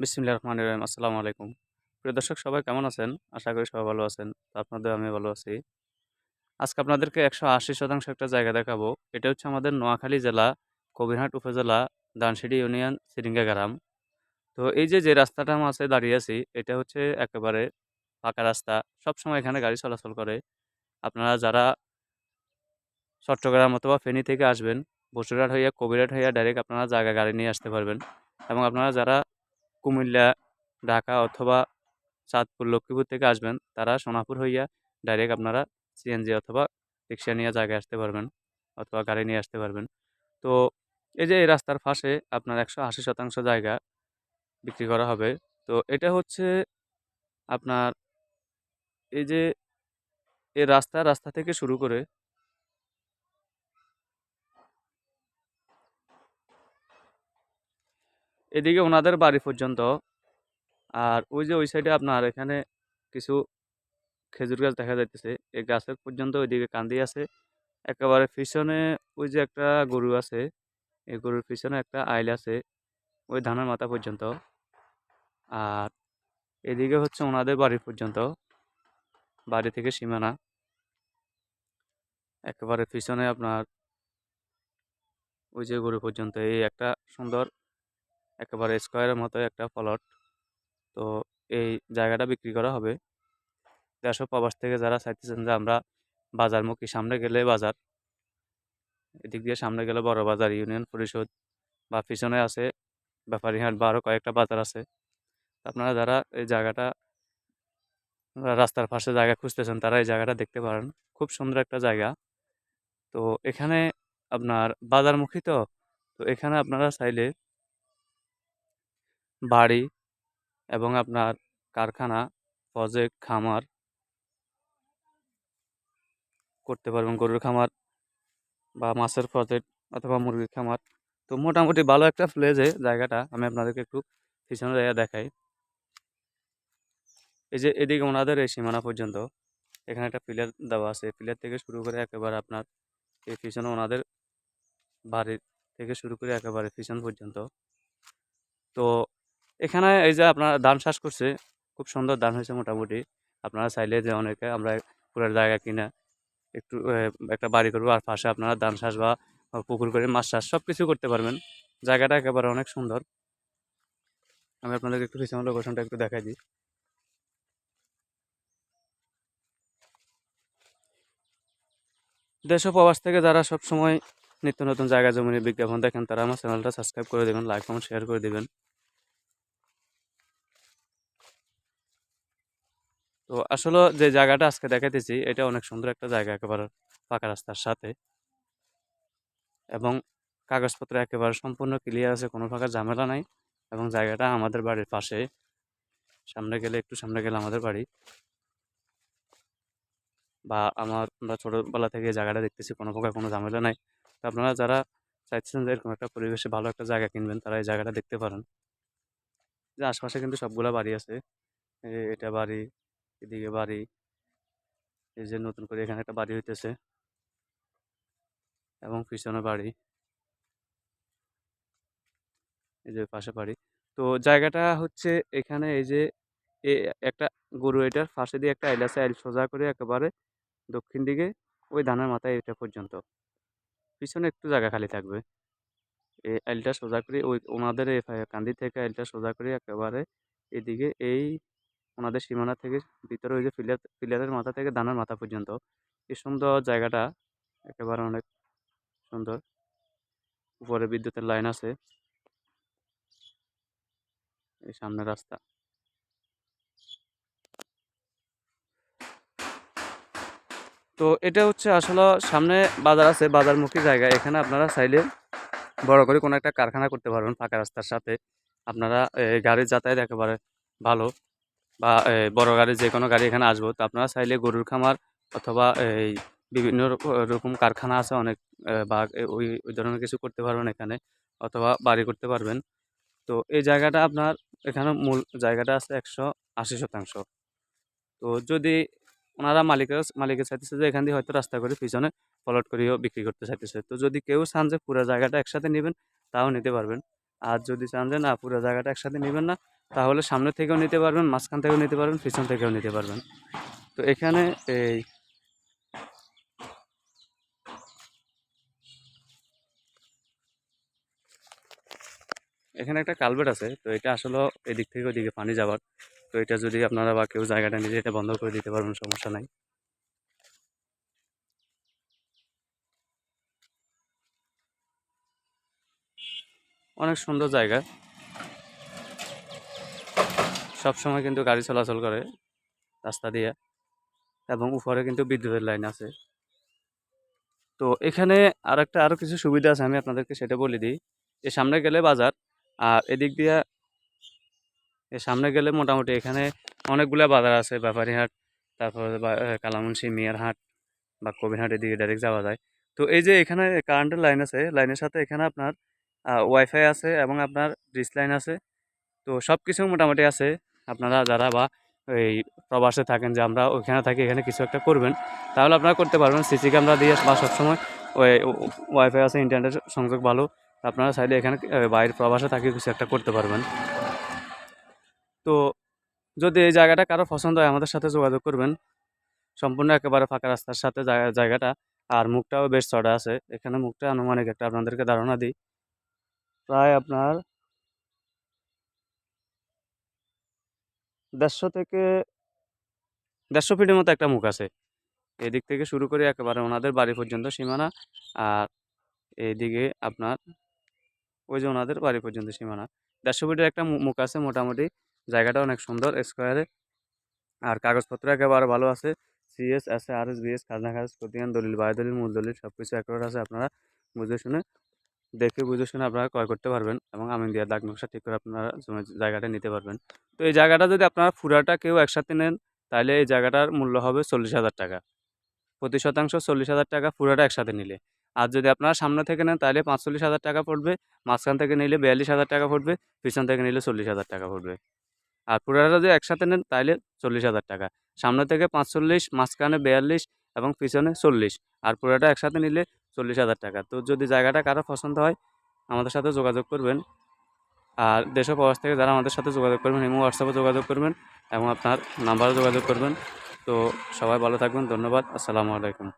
বিসমিল্লাহির রহমানির রহিম, আসসালামু আলাইকুম। প্রিয় দর্শক, সবাই কেমন আছেন? আশা করি সবাই ভালো আছেন। তো আপনাদের আমি ভালো আছি। আজকে আপনাদেরকে একশো আশি শতাংশ একটা জায়গা দেখাবো। এটা হচ্ছে আমাদের নোয়াখালী জেলা, কবিরহাট উপজেলা দানসিডি ইউনিয়ন সিরিঙ্গা গ্রাম তো এই যে যে রাস্তাটা আমার আছে দাঁড়িয়ে আছি, এটা হচ্ছে একেবারে ফাঁকা রাস্তা। সবসময় এখানে গাড়ি চলাচল করে। আপনারা যারা চট্টগ্রাম অথবা ফেনী থেকে আসবেন, বসুরহাট হইয়া কবিরহাট হইয়া ডাইরেক্ট আপনারা জায়গা গাড়ি নিয়ে আসতে পারবেন। এবং আপনারা যারা কুমিল্লা, ঢাকা অথবা চাঁদপুর, লক্ষ্মীপুর থেকে আসবেন। তারা সোনাপুর হইয়া ডাইরেক্ট আপনারা সিএনজি অথবা রিক্সা নিয়ে জায়গায় আসতে পারবেন অথবা গাড়ি নিয়ে আসতে পারবেন। তো এই যে এই রাস্তার পাশে আপনার একশো আশি শতাংশ জায়গা বিক্রি করা হবে। তো এটা হচ্ছে আপনার এই যে এই রাস্তা রাস্তা থেকে শুরু করে এদিকে ওনাদের বাড়ি পর্যন্ত। আর ওই যে ওই সাইডে আপনার এখানে কিছু খেজুর গাছ দেখা যাইতেছে। এই গাছের পর্যন্ত ওইদিকে কান্দি আছে। একেবারে পিছনে ওই যে একটা গরু আছে। এই গরুর পিছনে একটা আইল আছে ওই ধানের মাথা পর্যন্ত। আর এদিকে হচ্ছে ওনাদের বাড়ি পর্যন্ত। বাড়ি থেকে সীমানা। একেবারে পিছনে আপনার ওই যে গরু পর্যন্ত। এই একটা সুন্দর একেবারে স্কোয়ারের মতো একটা প্লট। তো এই জায়গাটা বিক্রি করা হবে। ও প্রবাস থেকে যারা চাইতেছেন যে আমরা বাজারমুখী সামনে গেলে বাজার, এদিক দিয়ে সামনে গেলে বড় বাজার, ইউনিয়ন পরিষদ বা পিছনে আছে ব্যাপারীহাট বা আরও কয়েকটা বাজার আছে। আপনারা যারা এই জায়গাটা রাস্তার পাশে জায়গা খুঁজতেছেন, তারা এই জায়গাটা দেখতে পারেন। খুব সুন্দর একটা জায়গা। তো এখানে আপনার বাজারমুখী তো তো এখানে আপনারা চাইলে বাড়ি এবং আপনার কারখানা প্রজেক্ট খামার করতে পারবেন। গরুর খামার বা মাছের প্রজেক্ট অথবা মুরগির খামার। তো মোটামুটি ভালো একটা প্লেসে জায়গাটা আমি আপনাদেরকে একটু পিছনে জায়গা দেখাই। এই যে এদিকে ওনাদের এই সীমানা পর্যন্ত এখানে একটা পিলার দেওয়া আছে। পিলার থেকে শুরু করে একেবারে আপনার এই পিছনে ওনাদের বাড়ির থেকে শুরু করে একেবারে পিছন পর্যন্ত। তো এখানে এই যে আপনারা ধান চাষ করছে, খুব সুন্দর ধান হয়েছে মোটামুটি। আপনারা চাইলে যে অনেকে আমরা পুরো জায়গা কিনা একটু একটা বাড়ি করব আর পাশে আপনারা ধান চাষ বা পুকুর করে মাছ চাষ সব কিছু করতে পারবেন। জায়গাটা একেবারে অনেক সুন্দর। আমি আপনাদেরকে একটু পিছনের লোকেশনটা একটু দেখাই দিই। দেশ প্রবাস থেকে যারা সব সময় নিত্য নতুন জায়গা জমির বিজ্ঞাপন দেখেন, তারা আমার চ্যানেলটা সাবস্ক্রাইব করে দেবেন লাইক কমেন্ট শেয়ার করে দেবেন। তো আসলে যে জায়গাটা আজকে দেখাইতেছি, এটা অনেক সুন্দর একটা জায়গা, একেবারে পাকা রাস্তার সাথে। এবং কাগজপত্র একেবারে সম্পূর্ণ ক্লিয়ার আছে, কোনো প্রকার ঝামেলা নাই। এবং জায়গাটা আমাদের বাড়ির পাশে। সামনে গেলে, একটু সামনে গেলে আমাদের বাড়ি। বা আমার, আমরা ছোটোবেলা থেকে জায়গাটা দেখতেছি, কোনো প্রকার কোনো ঝামেলা নাই। তো আপনারা যারা চাইছেন যে এরকম একটা পরিবেশে ভালো একটা জায়গা কিনবেন, তারা এই জায়গাটা দেখতে পারেন। যে আশপাশে কিন্তু সবগুলা বাড়ি আছে। এটা বাড়ি এদিকে বাড়ি। এই যে নতুন করে এখানে একটা বাড়ি হইতেছে এবং পিছনে বাড়ি। এই যে পাশে বাড়ি। তো জায়গাটা হচ্ছে এখানে এই যে একটা গরু এটার পাশে দিয়ে একটা আইল আছে, আইল সোজা করে একেবারে দক্ষিণ দিকে, ওই ধানের মাথায় এটা পর্যন্ত। পিছনে একটু জায়গা খালি থাকবে। এই আইলটা সোজা করে ওই ওনাদের কান্দি থেকে আইলটা সোজা করে একেবারে এদিকে এই ওনাদের সীমানা থেকে ভিতরে ওই যে পিলার পিলারের মাথা থেকে দানার মাথা পর্যন্ত। এই সুন্দর জায়গাটা একেবারে অনেক সুন্দর। উপরে বিদ্যুতের লাইন আছে। এই সামনে রাস্তা। তো এটা হচ্ছে আসলে সামনে বাজার আছে, বাজারমুখী জায়গা। এখানে আপনারা চাইলে বড় করে কোনো একটা কারখানা করতে পারবেন ফাঁকা রাস্তার সাথে। আপনারা গাড়ির যাতায়াত একেবারে ভালো। বা বড় গাড়ি যে কোনো গাড়ি এখানে আসব। তো আপনারা চাইলে গরুর খামার অথবা এই বিভিন্ন রকম কারখানা আছে অনেক বা ওই ওই ধরনের কিছু করতে পারবেন এখানে অথবা বাড়ি করতে পারবেন। তো এই জায়গাটা আপনার এখানে মূল জায়গাটা আছে একশো আশি শতাংশ। তো যদি ওনারা মালিকের মালিকের চাইতেছে যে এখান দিয়ে হয়তো রাস্তা করে পিছনে প্লট করেও বিক্রি করতে চাইতেছে। তো যদি কেউ চান যে পুরো জায়গাটা একসাথে নেবেন, তাও নিতে পারবেন। আর যদি চান যে, না, পুরো জায়গাটা একসাথে নেবেন না, তাহলে সামনে থেকেও নিতে পারবেন, মাঝখান থেকেও নিতে পারবেন, পিছন থেকেও নিতে পারবেন। তো এখানে এই এখানে একটা কালভেট আছে, তো এটা আসলে এদিক থেকে ওদিকে পানি যাবার তো এটা যদি আপনারা বা কেউ জায়গাটা নিজে এটা বন্ধ করে দিতে পারবেন, সমস্যা নাই। অনেক সুন্দর জায়গা। সব সময় কিন্তু গাড়ি চলাচল করে রাস্তা দিয়ে এবং উপরে কিন্তু বিদ্যুতের লাইন আছে। তো এখানে আর একটা আরও কিছু সুবিধা আছে, আমি আপনাদেরকে সেটা বলে দিই। এ সামনে গেলে বাজার, আর এদিক দিয়ে সামনে গেলে মোটামুটি এখানে অনেকগুলো বাজার আছে, ব্যাপারী হাট, তারপরে কালামুন্সি, মিয়ার হাট বা কবিরহাট, এদিকে ডাইরেক্ট যাওয়া যায়। তো এই যে এখানে কারেন্টের লাইন আছে লাইনের সাথে এখানে আপনার ওয়াইফাই আছে এবং আপনার ডিস লাইন আছে। তো সব কিছু মোটামুটি আছে। আপনারা যারা বা এই প্রবাসে থাকেন যে আমরা ওইখানে থাকি এখানে কিছু একটা করবেন তাহলে আপনারা করতে পারবেন। সিসি ক্যামেরা দিয়ে বা সবসময় ওই ওয়াইফাই আছে ইন্টারনেট সংযোগ ভালো। আপনারা চাইলে এখানে এ, বাইরে প্রবাসে থাকি কিছু একটা করতে পারবেন। তো যদি এই জায়গাটা কারও পছন্দ হয় আমাদের সাথে যোগাযোগ করবেন। সম্পূর্ণ একেবারে ফাঁকা রাস্তার সাথে জায়গাটা। আর মুখটাও বেশ চড়া আছে। এখানে মুখটা আনুমানিক একটা আপনাদেরকে ধারণা দিই। প্রায় আপনার দেড়শো থেকে দেড়শো ফিটের মতো একটা মুখ আছে। এদিক থেকে শুরু করে একেবারে ওনাদের বাড়ি পর্যন্ত সীমানা আর এইদিকে আপনার ওই যে ওনাদের বাড়ি পর্যন্ত সীমানা। দেড়শো ফিটের একটা মুখ আছে মোটামুটি। জায়গাটা অনেক সুন্দর স্কোয়ারে আর কাগজপত্র একেবারে ভালো আছে। CS S A R S BS খাজনা খাজ খতিয়ান দলিল বায়ু দলিল মূল দলিল সব কিছু একেবারে আছে। আপনারা বুঝে শুনে দেখে বুঝে শুনে আপনারা ক্রয় করতে পারবেন এবং আমিন দিয়ে দাগ নকশা ঠিক করে আপনারা জায়গাটা নিতে পারবেন। তো এই জায়গাটা যদি আপনারা ফুরাটা কেউ একসাথে নেন, তাহলে এই জায়গাটার মূল্য হবে চল্লিশ হাজার টাকা। প্রতি শতাংশ চল্লিশ হাজার টাকা ফুরাটা একসাথে নিলে। আর যদি আপনারা সামনে থেকে নেন, তাহলে পাঁচচল্লিশ হাজার টাকা পড়বে, মাঝখান থেকে নিলে বিয়াল্লিশ হাজার টাকা পড়বে, পিছন থেকে নিলে চল্লিশ হাজার টাকা পড়বে। আর পুরাটা যদি একসাথে নেন, তাহলে চল্লিশ হাজার টাকা। সামনে থেকে পাঁচচল্লিশ, মাঝখানে বিয়াল্লিশ এবং পিছনে চল্লিশ। আর পুরাটা একসাথে নিলে চল্লিশ হাজার টাকা। তো যদি জায়গাটা কারও পছন্দ হয়, আমাদের সাথে যোগাযোগ করবেন। আর দেশ প্রবাস থেকে যারা আমাদের সাথে যোগাযোগ করবেন এবং হোয়াটসঅ্যাপে যোগাযোগ করবেন এবং আপনার নাম্বারে যোগাযোগ করবেন। তো সবাই ভালো থাকবেন, ধন্যবাদ, আসসালামু আলাইকুম।